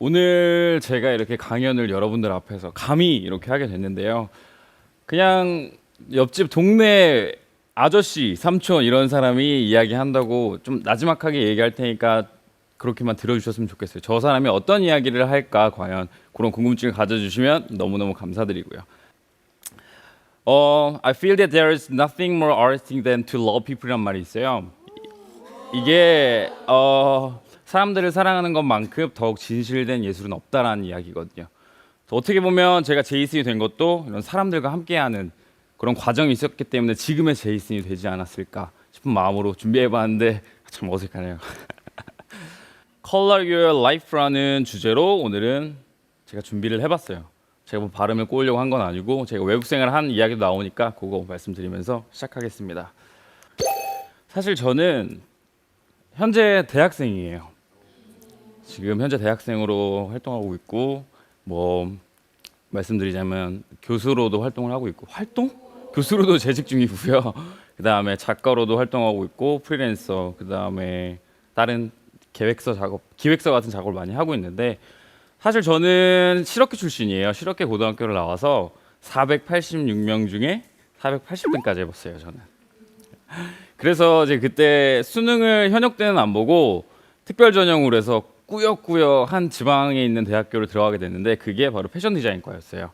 오늘 제가 이렇게 강연을 여러분들 앞에서 감히 이렇게 하게 됐는데요. 그냥 옆집 동네 아저씨, 삼촌 이런 사람이 이야기한다고 좀 나지막하게 얘기할 테니까 그렇게만 들어주셨으면 좋겠어요. 저 사람이 어떤 이야기를 할까 과연 그런 궁금증을 가져주시면 너무너무 감사드리고요. 어, I feel that there is nothing more arresting than to love people이란 말이 있어요. 이게 어, 사람들을 사랑하는 것만큼 더욱 진실된 예술은 없다라는 이야기거든요. 어떻게 보면 제가 제이슨이 된 것도 이런 사람들과 함께하는 그런 과정이 있었기 때문에 지금의 제이슨이 되지 않았을까 싶은 마음으로 준비해봤는데 참 어색하네요. Color Your Life라는 주제로 오늘은 제가 준비를 해봤어요. 제가 뭐 발음을 꼬으려고 한 건 아니고 제가 외국 생활을 한 이야기도 나오니까 그거 말씀드리면서 시작하겠습니다. 사실 저는 현재 대학생이에요. 지금 현재 대학생으로 활동하고 있고 뭐 말씀드리자면 교수로도 활동을 하고 있고 활동? 교수로도 재직 중이고요. 그 다음에 작가로도 활동하고 있고 프리랜서 그 다음에 다른 계획서 작업, 기획서 같은 작업을 많이 하고 있는데 사실 저는 실업계 출신이에요. 실업계 고등학교를 나와서 486명 중에 480등까지 해봤어요. 저는. 그래서 이제 그때 수능을 현역 때는 안 보고 특별 전형으로 해서 꾸역꾸역 한 지방에 있는 대학교를 들어가게 됐는데 그게 바로 패션 디자인과였어요.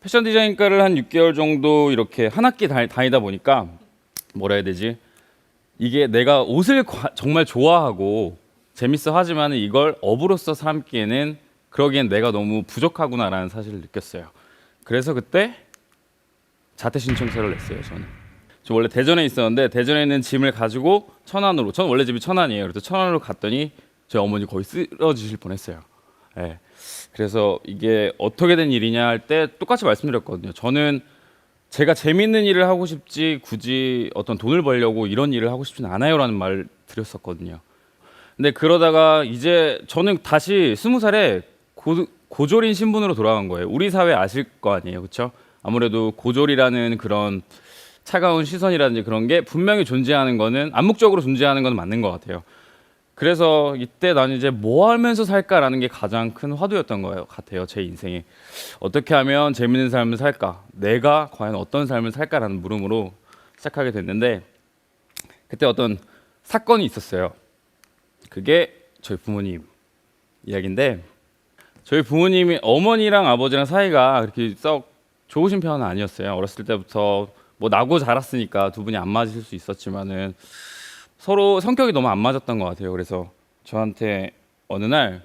패션 디자인과를 한 6개월 정도 이렇게 한 학기 다, 다니다 보니까 뭐라 해야 되지? 이게 내가 옷을 과- 정말 좋아하고 재밌어 하지만 이걸 업으로서 삼기에는 그러기엔 내가 너무 부족하구나라는 사실을 느꼈어요. 그래서 그때 자퇴 신청서를 냈어요. 저는. 저 원래 대전에 있었는데 대전에 있는 짐을 가지고 천안으로. 전 원래 집이 천안이에요. 그래서 천안으로 갔더니 저희 어머니 거의 쓰러지실 뻔했어요. 예. 그래서 이게 어떻게 된 일이냐 할 때 똑같이 말씀드렸거든요. 저는 제가 재밌는 일을 하고 싶지 굳이 어떤 돈을 벌려고 이런 일을 하고 싶진 않아요라는 말 드렸었거든요. 근데 그러다가 이제 저는 다시 스무 살에 고, 고졸인 신분으로 돌아간 거예요. 우리 사회 아실 거 아니에요, 그렇죠? 아무래도 고졸이라는 그런 차가운 시선이라든지 그런 게 분명히 존재하는 거는 암묵적으로 존재하는 건 맞는 것 같아요. 그래서 이때 나는 이제 뭐 하면서 살까라는 게 가장 큰 화두였던 거예요, 같아요, 제 인생에. 어떻게 하면 재밌는 삶을 살까? 내가 과연 어떤 삶을 살까라는 물음으로 시작하게 됐는데 그때 어떤 사건이 있었어요. 그게 저희 부모님 이야기인데 저희 부모님이 어머니랑 아버지랑 사이가 그렇게 썩 좋으신 편은 아니었어요. 어렸을 때부터 뭐 나고 자랐으니까 두 분이 안 맞으실 수 있었지만은 서로 성격이 너무 안 맞았던 것 같아요. 그래서 저한테 어느 날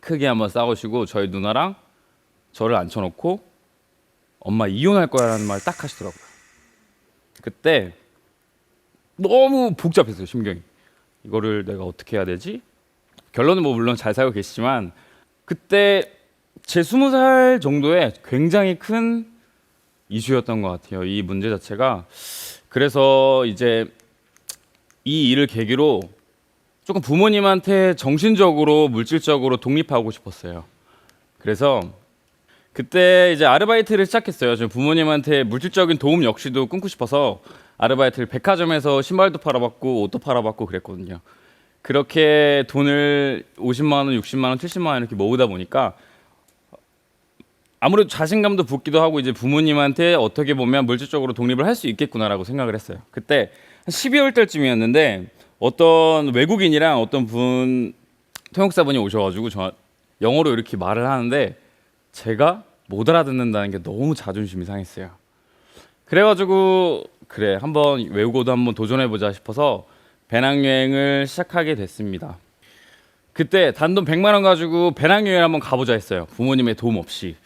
크게 한번 싸우시고 저희 누나랑 저를 앉혀놓고 엄마 이혼할 거야라는 말 딱 하시더라고요. 그때 너무 복잡했어요 심경이. 이거를 내가 어떻게 해야 되지? 결론은 뭐 물론 잘 살고 계시지만 그때 제 스무 살 정도에 굉장히 큰 이슈였던 것 같아요. 이 문제 자체가 그래서 이제 이 일을 계기로 조금 부모님한테 정신적으로 물질적으로 독립하고 싶었어요. 그래서 그때 이제 아르바이트를 시작했어요. 저 부모님한테 물질적인 도움 역시도 끊고 싶어서 아르바이트를 백화점에서 신발도 팔아봤고 옷도 팔아봤고 그랬거든요. 그렇게 돈을 50만 원, 60만 원, 70만 원 이렇게 모으다 보니까 아무래도 자신감도 붙기도 하고 이제 부모님한테 어떻게 보면 물질적으로 독립을 할 수 있겠구나라고 생각을 했어요. 그때 한 12월 달쯤이었는데 어떤 외국인이랑 어떤 분 통역사분이 오셔가지고 저 영어로 이렇게 말을 하는데 제가 못 알아듣는다는 게 너무 자존심이 상했어요. 그래가지고 그래 한번 외국어도 한번 도전해보자 싶어서 배낭여행을 시작하게 됐습니다. 그때 단돈 100만 원 가지고 배낭여행 한번 가보자 했어요. 부모님의 도움 없이.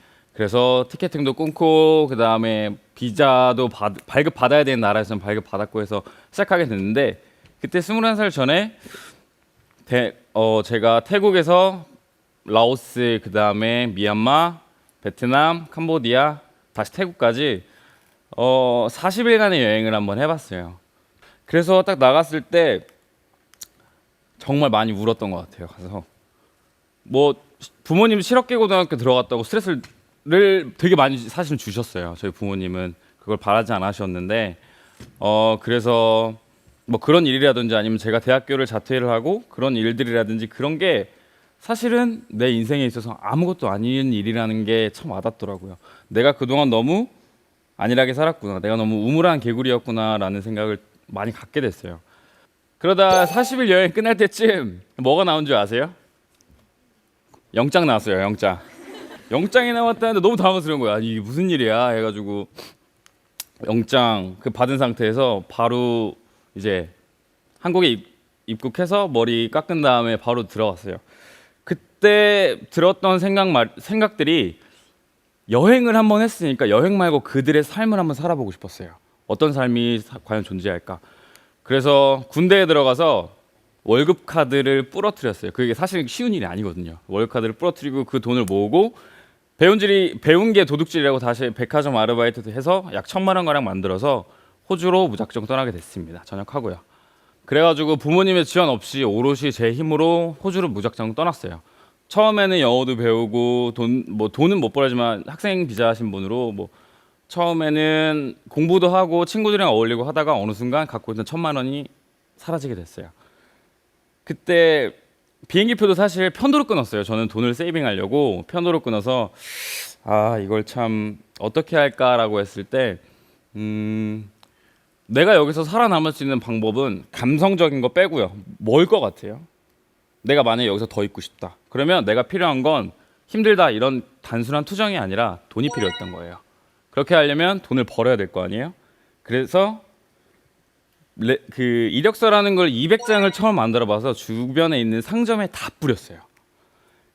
그래서 티켓팅도 끊고 그 다음에 비자도 받, 발급 받아야 되는 나라에서는 발급 받았고 해서 시작하게 됐는데 그때 21살 전에 대, 어, 제가 태국에서 라오스 그 다음에 미얀마, 베트남, 캄보디아 다시 태국까지 어, 40일간의 여행을 한번 해봤어요. 그래서 딱 나갔을 때 정말 많이 울었던 것 같아요. 그래서 뭐 부모님 실업계 고등학교 들어갔다고 스트레스를 되게 많이 사실 주셨어요. 저희 부모님은 그걸 바라지 않으셨는데 어 그래서 뭐 그런 일이라든지 아니면 제가 대학교를 자퇴를 하고 그런 일들이라든지 그런 게 사실은 내 인생에 있어서 아무것도 아닌 일이라는 게 참 와닿더라고요. 내가 그동안 너무 안일하게 살았구나. 내가 너무 우물한 개구리였구나라는 생각을 많이 갖게 됐어요. 그러다 40일 여행 끝날 때쯤 뭐가 나온 줄 아세요? 영장 나왔어요. 영장. 영장이 나왔다는데 너무 당황스러운 거야. 이게 무슨 일이야? 해가지고 영장 그 받은 상태에서 바로 이제 한국에 입, 입국해서 머리 깎은 다음에 바로 들어왔어요. 그때 들었던 생각 말, 생각들이 여행을 한번 했으니까 여행 말고 그들의 삶을 한번 살아보고 싶었어요. 어떤 삶이 사- 과연 존재할까? 그래서 군대에 들어가서 월급 카드를 부러뜨렸어요. 그게 사실 쉬운 일이 아니거든요. 월급 카드를 부러뜨리고 그 돈을 모으고 배운 질이 배운 게 도둑질이라고 다시 백화점 아르바이트도 해서 약 천만 원 가량 만들어서 호주로 무작정 떠나게 됐습니다. 전역하고요. 그래가지고 부모님의 지원 없이 오롯이 제 힘으로 호주로 무작정 떠났어요. 처음에는 영어도 배우고 돈 뭐 돈은 못 벌지만 학생 비자 신분으로 뭐 처음에는 공부도 하고 친구들이랑 어울리고 하다가 어느 순간 갖고 있던 천만 원이 사라지게 됐어요. 그때 비행기표도 사실 편도로 끊었어요. 저는 돈을 세이빙하려고 편도로 끊어서 아 이걸 참 어떻게 할까라고 했을 때 음, 내가 여기서 살아남을 수 있는 방법은 감성적인 거 빼고요. 뭘 것 같아요? 내가 만약에 여기서 더 있고 싶다. 그러면 내가 필요한 건 힘들다 이런 단순한 투정이 아니라 돈이 필요했던 거예요. 그렇게 하려면 돈을 벌어야 될 거 아니에요? 그래서 레, 그 이력서라는 걸 200장을 처음 만들어 봐서 주변에 있는 상점에 다 뿌렸어요.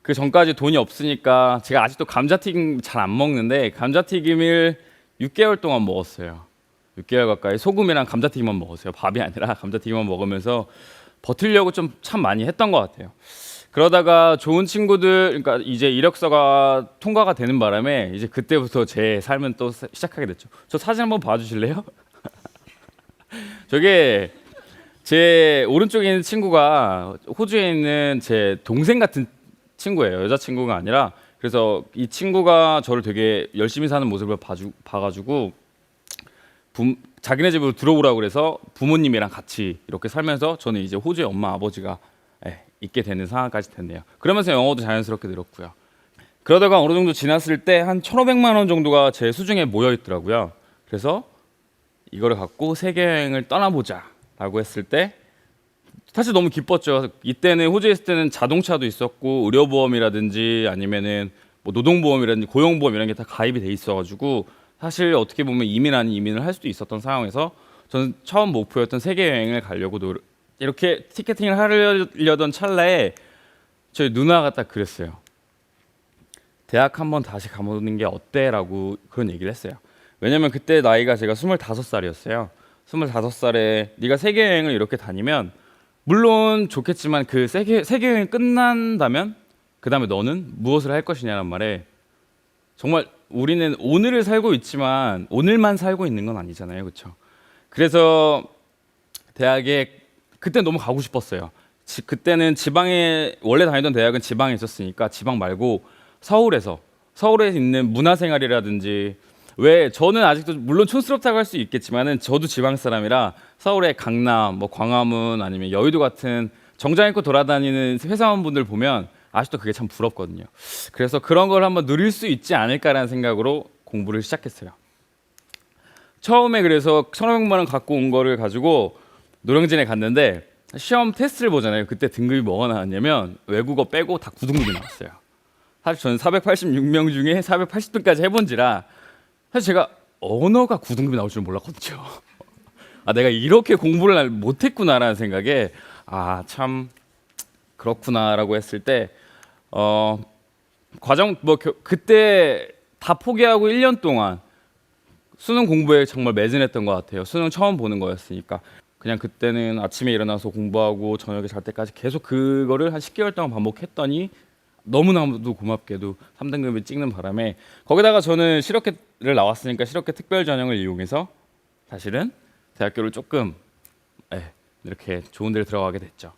그 전까지 돈이 없으니까 제가 아직도 감자튀김 잘 안 먹는데 감자튀김을 6개월 동안 먹었어요. 6개월 가까이 소금이랑 감자튀김만 먹었어요. 밥이 아니라 감자튀김만 먹으면서 버틸려고 좀 참 많이 했던 것 같아요. 그러다가 좋은 친구들, 그러니까 이제 이력서가 통과가 되는 바람에 이제 그때부터 제 삶은 또 시- 시작하게 됐죠. 저 사진 한번 봐주실래요? 저게 제 오른쪽에 있는 친구가 호주에 있는 제 동생 같은 친구예요. 여자친구가 아니라 그래서 이 친구가 저를 되게 열심히 사는 모습을 봐주, 봐가지고 부, 자기네 집으로 들어오라고 그래서 부모님이랑 같이 이렇게 살면서 저는 이제 호주의 엄마 아버지가 예, 있게 되는 상황까지 됐네요. 그러면서 영어도 자연스럽게 늘었고요. 그러다가 어느 정도 지났을 때 한 1,500만 원 정도가 제 수중에 모여 있더라고요. 그래서 이거를 갖고 세계 여행을 떠나보자라고 했을 때 사실 너무 기뻤죠. 이때는 호주에 있을 때는 자동차도 있었고 의료보험이라든지 아니면은 뭐 노동보험이라든지 고용보험 이런 게 다 가입이 돼 있어가지고 사실 어떻게 보면 이민 아닌 이민을 할 수도 있었던 상황에서 저는 처음 목표였던 세계 여행을 가려고 노 이렇게 티켓팅을 하려던 찰나에 저희 누나가 딱 그랬어요. 대학 한번 다시 가보는 게 어때라고 그런 얘기를 했어요. 왜냐면 그때 나이가 제가 25살이었어요. 25살에 네가 세계 여행을 이렇게 다니면 물론 좋겠지만 그 세계 세계 여행이 끝난다면 그다음에 너는 무엇을 할 것이냐는 말에 정말 우리는 오늘을 살고 있지만 오늘만 살고 있는 건 아니잖아요. 그렇죠? 그래서 대학에 그때 너무 가고 싶었어요. 지, 그때는 지방에 원래 다니던 대학은 지방에 있었으니까 지방 말고 서울에서 서울에 있는 문화생활이라든지 왜 저는 아직도 물론 촌스럽다고 할 수 있겠지만은 저도 지방 사람이라 서울의 강남, 뭐 광화문 아니면 여의도 같은 정장 입고 돌아다니는 회사원분들 보면 아직도 그게 참 부럽거든요. 그래서 그런 걸 한번 누릴 수 있지 않을까라는 생각으로 공부를 시작했어요. 처음에 그래서 1,500만 원 갖고 온 거를 가지고 노령진에 갔는데 시험 테스트를 보잖아요. 그때 등급이 뭐가 나왔냐면 외국어 빼고 다 9등급이 나왔어요. 사실 저는 486명 중에 480등까지 해본지라 사실 제가 언어가 9등급이 나올 줄 몰랐거든요. 아 내가 이렇게 공부를 못했구나라는 생각에 아 참 그렇구나라고 했을 때 어, 과정 뭐 겨- 그때 다 포기하고 1년 동안 수능 공부에 정말 매진했던 것 같아요. 수능 처음 보는 거였으니까 그냥 그때는 아침에 일어나서 공부하고 저녁에 잘 때까지 계속 그거를 한 10개월 동안 반복했더니 너무나도 고맙게도 3등급을 찍는 바람에 거기다가 저는 실업계를 나왔으니까 실업계 특별 전형을 이용해서 사실은 대학교를 조금 예, 이렇게 좋은 데를 들어가게 됐죠.